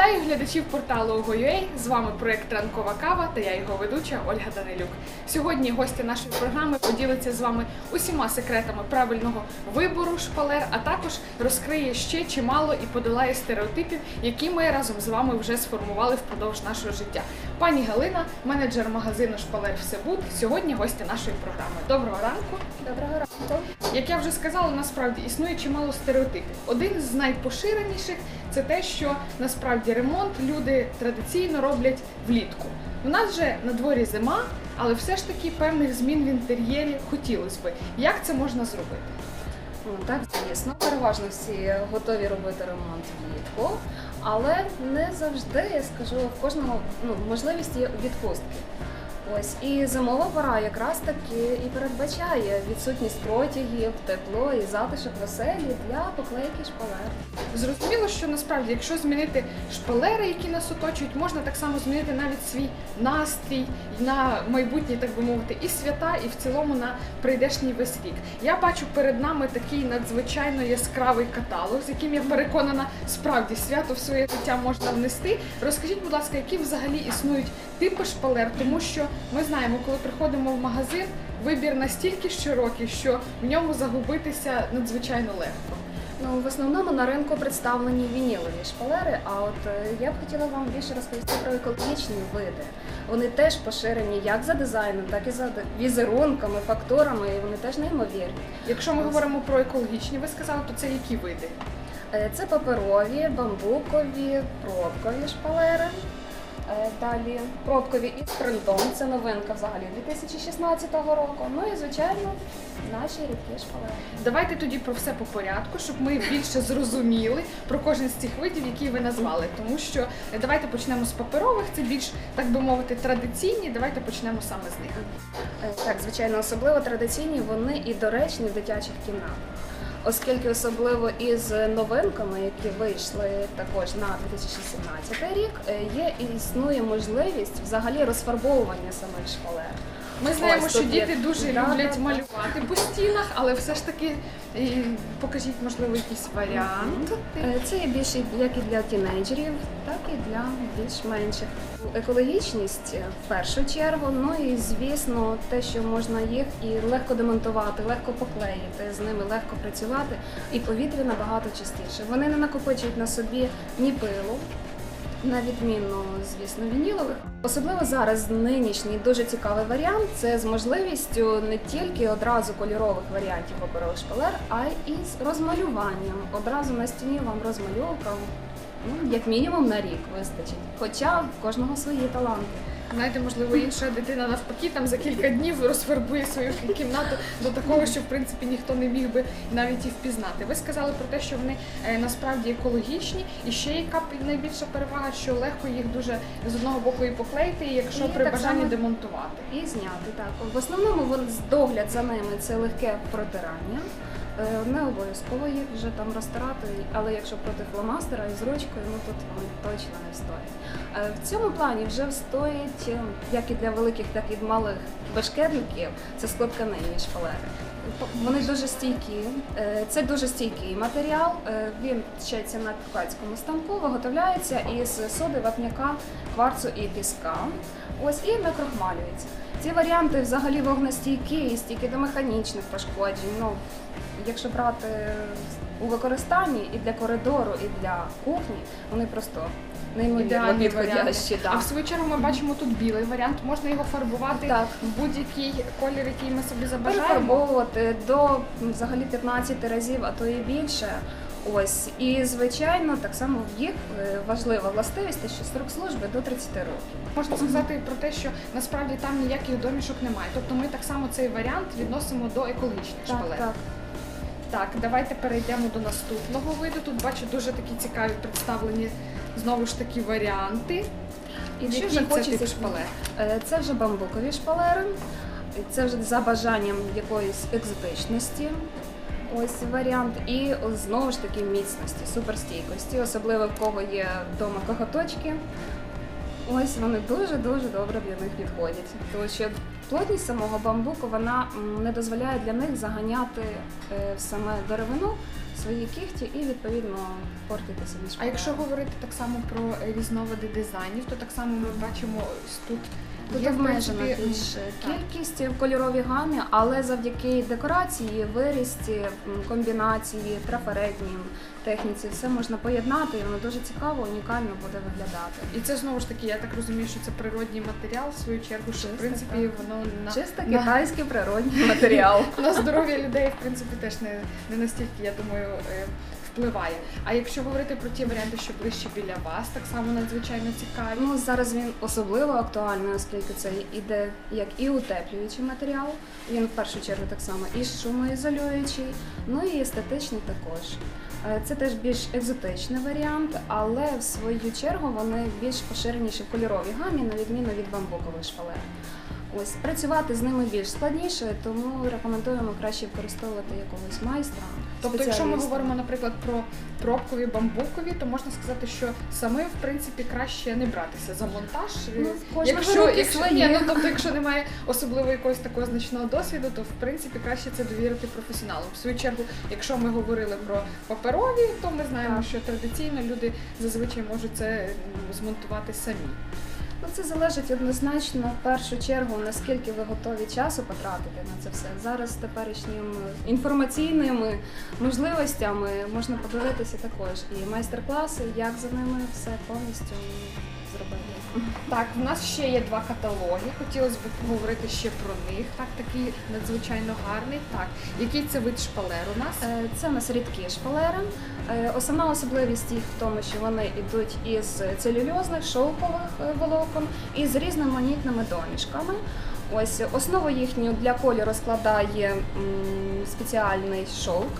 Вітаю глядачів порталу Ого.ua. З вами проект Ранкова кава та я його ведуча Ольга Данилюк. Сьогодні гості нашої програми поділиться з вами усіма секретами правильного вибору шпалер, а також розкриє ще чимало і подолає стереотипів, які ми разом з вами вже сформували впродовж нашого життя. Пані Галина, менеджер магазину Шпалер Всебуд, сьогодні гостя нашої програми. Доброго ранку. Доброго ранку. Як я вже сказала, насправді існує чимало стереотипів. Один з найпоширеніших це те, що насправді ремонт люди традиційно роблять влітку. У нас же на дворі зима, але все ж таки певних змін в інтер'єрі хотілося би. Як це можна зробити? Ну так, звісно, переважно всі готові робити ремонт влітку, але не завжди, я скажу, в кожного ну, можливість є відпустки. Ось і зимова пора якраз таки і передбачає відсутність протягів, тепло і затишок веселі для поклейки шпалер. Зрозуміло, що насправді, якщо змінити шпалери, які нас оточують, можна так само змінити навіть свій настрій на майбутнє, так би мовити, і свята, і в цілому на прийдешній весь рік. Я бачу перед нами такий надзвичайно яскравий каталог, з яким я переконана, справді свято в своє життя можна внести. Розкажіть, будь ласка, які взагалі існують типи шпалер, тому що ми знаємо, коли приходимо в магазин, вибір настільки широкий, що в ньому загубитися надзвичайно легко. Ну, в основному на ринку представлені вінілові шпалери, а от е, я б хотіла вам більше розповісти про екологічні види. Вони теж поширені як за дизайном, так і за візерунками, фактурами, і вони теж неймовірні. Якщо ми говоримо про екологічні, ви сказали, то це які види? Е, Це паперові, бамбукові, пробкові шпалери. Е, Далі пробкові із принтом. Це новинка взагалі 2016 року. Ну і звичайно наші рідкі шпалери. Давайте тоді про все по порядку, щоб ми більше зрозуміли про кожен з цих видів, які ви назвали. Тому що е, давайте почнемо з паперових, це більш так би мовити традиційні. Давайте почнемо саме з них. Е, Так, звичайно, особливо традиційні вони і доречні в дитячих кімнатах. Оскільки особливо із новинками, які вийшли також на 2017 рік, е, є і існує можливість взагалі розфарбовування самих шпалер. Ми знаємо, Ось що тут є. діти дуже Да, люблять да, да. малювати по стінах, але все ж таки е, покажіть, можливо, якийсь варіант. Е, Це є більше як і для тінейджерів, так і для більш менших. Екологічність е, в першу чергу, ну і звісно, те, що можна їх і легко демонтувати, легко поклеїти, з ними легко працювати, і повітря набагато чистіше. Вони не накопичують на собі ні пилу. На відміну, звісно, вінілових. Особливо зараз нинішній дуже цікавий варіант це з можливістю не тільки одразу кольорових варіантів паперових шпалер, а й з розмалюванням. Одразу на стіні вам розмальовка, ну, як мінімум на рік вистачить. Хоча в кожного свої таланти. Знаєте, можливо, інша дитина навпаки там за кілька днів розфарбує свою кімнату до такого, що в принципі ніхто не міг би навіть і впізнати. Ви сказали про те, що вони е, насправді екологічні, і ще яка найбільша перевага, що легко їх дуже з одного боку і поклеїти, і якщо І при так бажанні само- демонтувати. І зняти так. В основному догляд за ними це легке протирання. Не обов'язково їх вже там розтирати, але якщо проти фломастера і з ручкою, ну тут точно не встоять. Е, В цьому плані вже встоять е, як і для великих, так і малих бешкетників, це склотканинні шпалери. Вони дуже стійкі. Е, Це дуже стійкий матеріал. Е, Він вчиться на ткацькому станку, виготовляється із соди, вапняка, кварцу і піска. Ось і накрохмалюється. Ці варіанти взагалі вогнестійкі і стійкі до механічних пошкоджень. Ну, якщо брати у використанні і для коридору, і для кухні, вони просто неймовірно варіанти. підходящі. А Да. в свою чергу ми бачимо тут білий варіант. Можна його фарбувати Так. в будь-який колір, який ми собі забажаємо. Перефарбовувати до м, взагалі 15 разів, а то і більше. Ось і звичайно, так само в їх е, важлива властивість, те, що строк служби до 30 років. Можна сказати про те, що насправді там ніяких домішок немає. Тобто ми так само цей варіант відносимо до екологічних шпалер. так. Так, давайте перейдемо до наступного виду. Тут бачу дуже такі цікаві представлені знову ж такі варіанти. І ще вже це хочеться тип шпалер? Е, Це вже бамбукові шпалери, це вже за бажанням якоїсь екзотичності. Ось варіант. І знову ж таки міцності, суперстійкості, особливо в кого є вдома коготочки. Ось вони дуже-дуже добре для них підходять. Тому що плотність самого бамбуку вона не дозволяє для них заганяти е, в саме деревину свої кігті і відповідно портити собі А якщо говорити так само про різновиди дизайнів, то так само ми бачимо тут. Тут є, обмежена більш кількість в кольоровій гамі, але завдяки декорації, вирізці, комбінації, трафаретній техніці, все можна поєднати, і воно дуже цікаво, унікально буде виглядати. І це знову ж таки, я так розумію, що це природній матеріал, в свою чергу, що в принципі воно на, Чисто китайський природній матеріал. на здоров'я людей, в принципі, теж не, не настільки, я думаю, е, впливає. А якщо говорити про ті варіанти, що ближче біля вас, так само надзвичайно цікаві. Ну зараз він особливо актуальний, оскільки це іде як і утеплюючий матеріал. Він в першу чергу так само і шумоізолюючий, ну і естетичний також. Е, Це теж більш екзотичний варіант, але в свою чергу вони більш поширеніші в кольоровій гамі, на відміну від бамбукових шпалер. Ось працювати з ними більш складніше, тому рекомендуємо краще використовувати якогось майстра. Тобто, якщо ми говоримо, наприклад, про пробкові бамбукові, то можна сказати, що самим в принципі краще не братися за монтаж. Ну, якщо, якщо, ні, ну, тобто, якщо немає особливо якогось такого значного досвіду, то в принципі краще це довірити професіоналам. В свою чергу, якщо ми говорили про паперові, то ми знаємо, Так. що традиційно люди зазвичай можуть це змонтувати самі. Ну, це залежить однозначно в першу чергу, наскільки ви готові часу потратити на це все. Зараз з теперішніми інформаційними можливостями можна подивитися також і майстер-класи, як за ними все повністю зробити. Так, в нас ще є два каталоги. Хотілося б поговорити ще про них. Так, такий надзвичайно гарний. Так, який це вид шпалер у нас? Е, Це у нас рідкі шпалери. Е, Основна особливість їх в тому, що вони йдуть із целюльозних шовкових е, волокон і з різноманітними домішками. Ось основу їхню для кольору складає спеціальний шовк,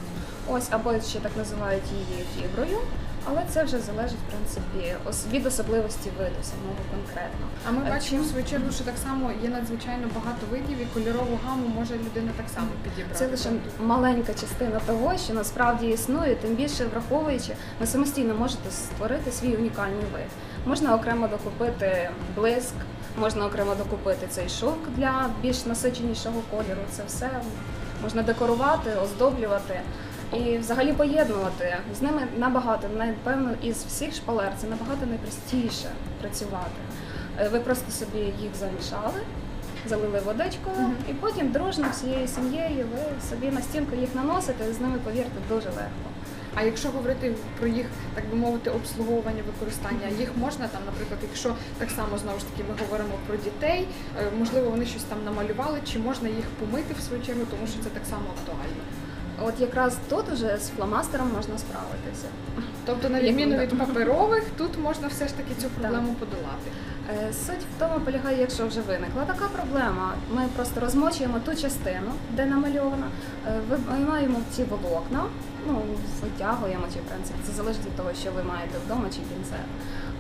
ось або ще так називають її фіброю. Але це вже залежить в принципі від особливості виду самого конкретно. А ми бачимо чим- в свою чергу, що так само є надзвичайно багато видів, і кольорову гаму може людина так само підібрати. Це лише маленька частина того, що насправді існує, тим більше враховуючи, ви самостійно можете створити свій унікальний вид. Можна окремо докупити блиск, можна окремо докупити цей шовк для більш насиченішого кольору. Це все можна декорувати, оздоблювати і взагалі поєднувати. З ними набагато, напевно, із всіх шпалер це набагато найпростіше працювати. Е, Ви просто собі їх замішали, залили водичкою, Мгм. і потім дружно всією сім'єю ви собі на стінку їх наносите, і з ними повірте дуже легко. А якщо говорити про їх, так би мовити, обслуговування, використання, їх можна там, наприклад, якщо так само знову ж таки ми говоримо про дітей, е, можливо, вони щось там намалювали, чи можна їх помити в свою чергу, тому що це так само актуально. От якраз тут уже з фломастером можна справитися. Тобто, на відміну від паперових, тут можна все ж таки цю проблему подолати. Е, Суть в тому полягає, якщо вже виникла така проблема, ми просто розмочуємо ту частину, де намальована, е, виймаємо ці волокна, ну витягуємо чи в принципі це залежить від того, що ви маєте вдома чи пінцет.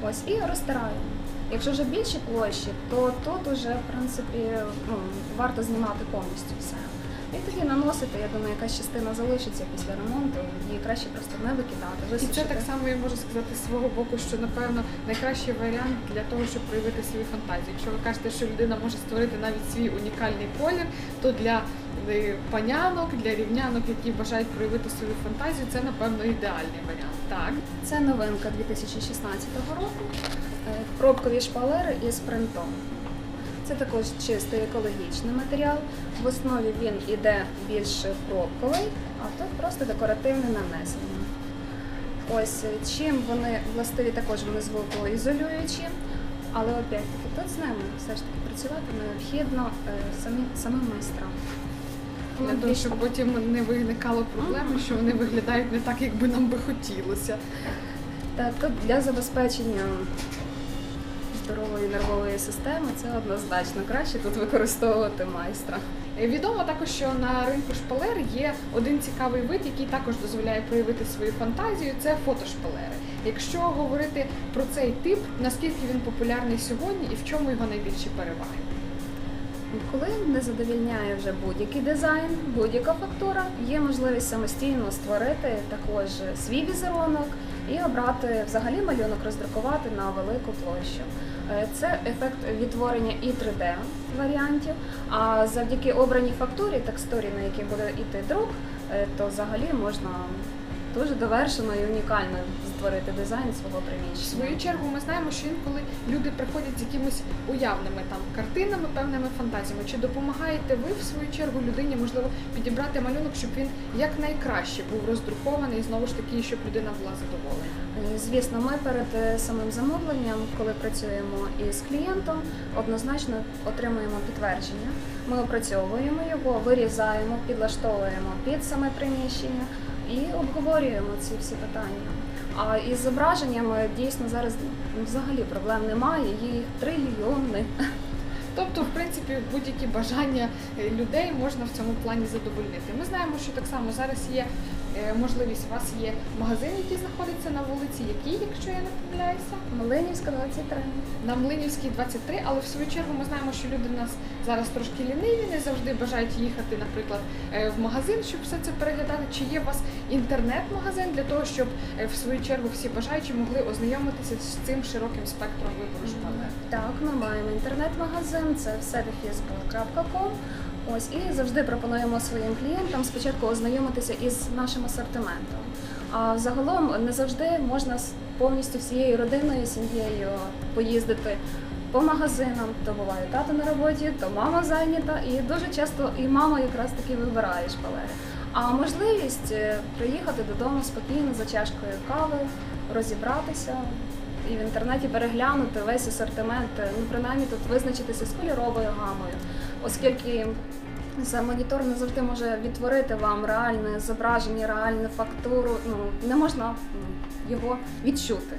Ось і розтираємо. Якщо вже більші площі, то тут уже в принципі ну, варто знімати повністю все. І тоді наносити, я думаю, якась частина залишиться після ремонту, її краще просто не викидати, І це так само я можу сказати з свого боку, що напевно найкращий варіант для того, щоб проявити свою фантазію. Якщо ви кажете, що людина може створити навіть свій унікальний колір, то для е, панянок, для рівнянок, які бажають проявити свою фантазію, це напевно ідеальний варіант. Так. Це новинка 2016 року. Е, Пробкові шпалери із принтом. Це також чистий екологічний матеріал. В основі він іде більш пробковий, а тут просто декоративне нанесення. Ось чим вони властиві, також вони звукоізолюючі, але опять-таки тут з ними все ж таки працювати необхідно е, самі, самим майстрам. Для того, щоб потім не виникало проблеми, що вони виглядають не так, як би нам би хотілося. Та тут для забезпечення здорової нервової системи це однозначно краще тут використовувати майстра. Е, Відомо також, що на ринку шпалер є один цікавий вид, який також дозволяє проявити свою фантазію. Це фотошпалери. Якщо говорити про цей тип, наскільки він популярний сьогодні і в чому його найбільші переваги? Коли не задовільняє вже будь-який дизайн, будь-яка фактура, є можливість самостійно створити також свій візерунок і обрати взагалі малюнок роздрукувати на велику площу. Е, Це ефект відтворення і 3D варіантів. А завдяки обраній фактурі, текстурі, на якій буде йти друк, е, то взагалі можна дуже довершено і унікально створити дизайн свого приміщення. В свою чергу ми знаємо, що інколи люди приходять з якимись уявними там картинами, певними фантазіями. Чи допомагаєте ви в свою чергу людині, можливо, підібрати малюнок, щоб він якнайкраще був роздрукований і знову ж таки, щоб людина була задоволена? Е, Звісно, ми перед е, самим замовленням, коли працюємо із клієнтом, однозначно отримуємо підтвердження. Ми опрацьовуємо його, вирізаємо, підлаштовуємо під саме приміщення і обговорюємо ці всі питання. А із зображеннями дійсно зараз взагалі проблем немає, їх трильйони. Тобто, в принципі, будь-які бажання людей можна в цьому плані задовольнити. Ми знаємо, що так само зараз є можливість, у вас є магазин, який знаходиться на вулиці, який, якщо я не помиляюся, Малинівська 23. на Млинівській 23, але в свою чергу ми знаємо, що люди в нас зараз трошки ліниві, не завжди бажають їхати, наприклад, е, в магазин, щоб все це переглядати. Чи є у вас інтернет-магазин для того, щоб е, в свою чергу всі бажаючі могли ознайомитися з цим широким спектром вибору шпалер? Так, ми маємо інтернет-магазин, це вседефізбл.com. Ось і завжди пропонуємо своїм клієнтам спочатку ознайомитися із нашим асортиментом. А загалом не завжди можна повністю всією родиною, сім'єю поїздити по магазинам. То буває тато на роботі, то мама зайнята, і дуже часто і мама якраз таки вибирає шпалери. А можливість е, приїхати додому спокійно за чашкою кави, розібратися і в інтернеті переглянути весь асортимент, е, ну принаймні тут визначитися з кольоровою гамою, оскільки за монітор не завжди може відтворити вам реальне зображення, реальну фактуру. Ну не можна його відчути.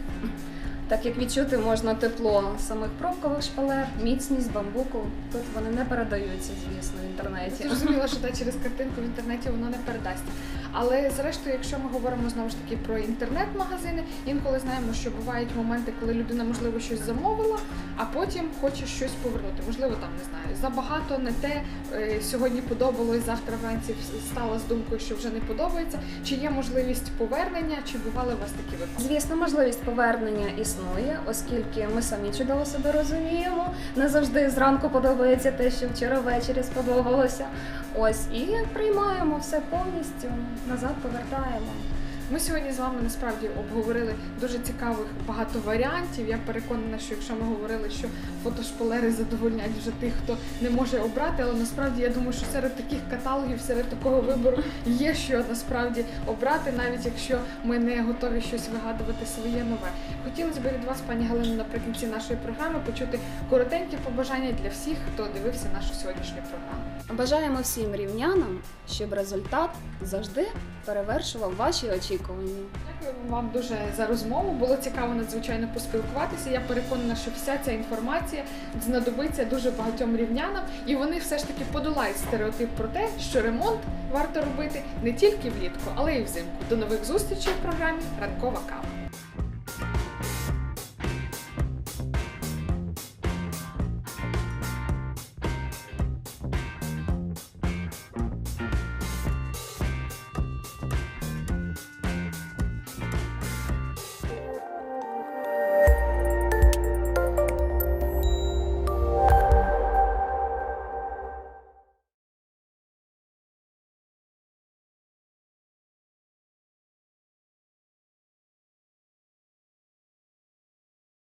Так як відчути можна тепло самих пробкових шпалер, міцність бамбуку. Тут вони не передаються, звісно, в інтернеті. Зрозуміло, що та через картинку в інтернеті воно не передасть. Але зрештою, якщо ми говоримо знову ж таки про інтернет-магазини, інколи знаємо, що бувають моменти, коли людина можливо щось замовила, а потім хоче щось повернути. Можливо, там не знаю, забагато не те е, сьогодні подобалось, завтра вранці стала з думкою, що вже не подобається. Чи є можливість повернення, чи бували у вас такі випадки? Звісно, можливість повернення існує, оскільки ми самі чудово себе розуміємо. Не завжди зранку подобається те, що вчора ввечері сподобалося. Ось і приймаємо все повністю, назад повертаємо. Ми сьогодні з вами насправді обговорили дуже цікавих багато варіантів. Я переконана, що якщо ми говорили, що фотошпалери задовольнять вже тих, хто не може обрати, але насправді я думаю, що серед таких каталогів, серед такого вибору є що насправді обрати, навіть якщо ми не готові щось вигадувати своє нове. Хотілося б від вас, пані Галино, наприкінці нашої програми почути коротенькі побажання для всіх, хто дивився нашу сьогоднішню програму. Бажаємо всім рівнянам, щоб результат завжди перевершував ваші очікування. Дякую вам дуже за розмову. Було цікаво надзвичайно поспілкуватися. Я переконана, що вся ця інформація знадобиться дуже багатьом рівнянам, і вони все ж таки подолають стереотип про те, що ремонт варто робити не тільки влітку, але й взимку. До нових зустрічей в програмі Ранкова кава.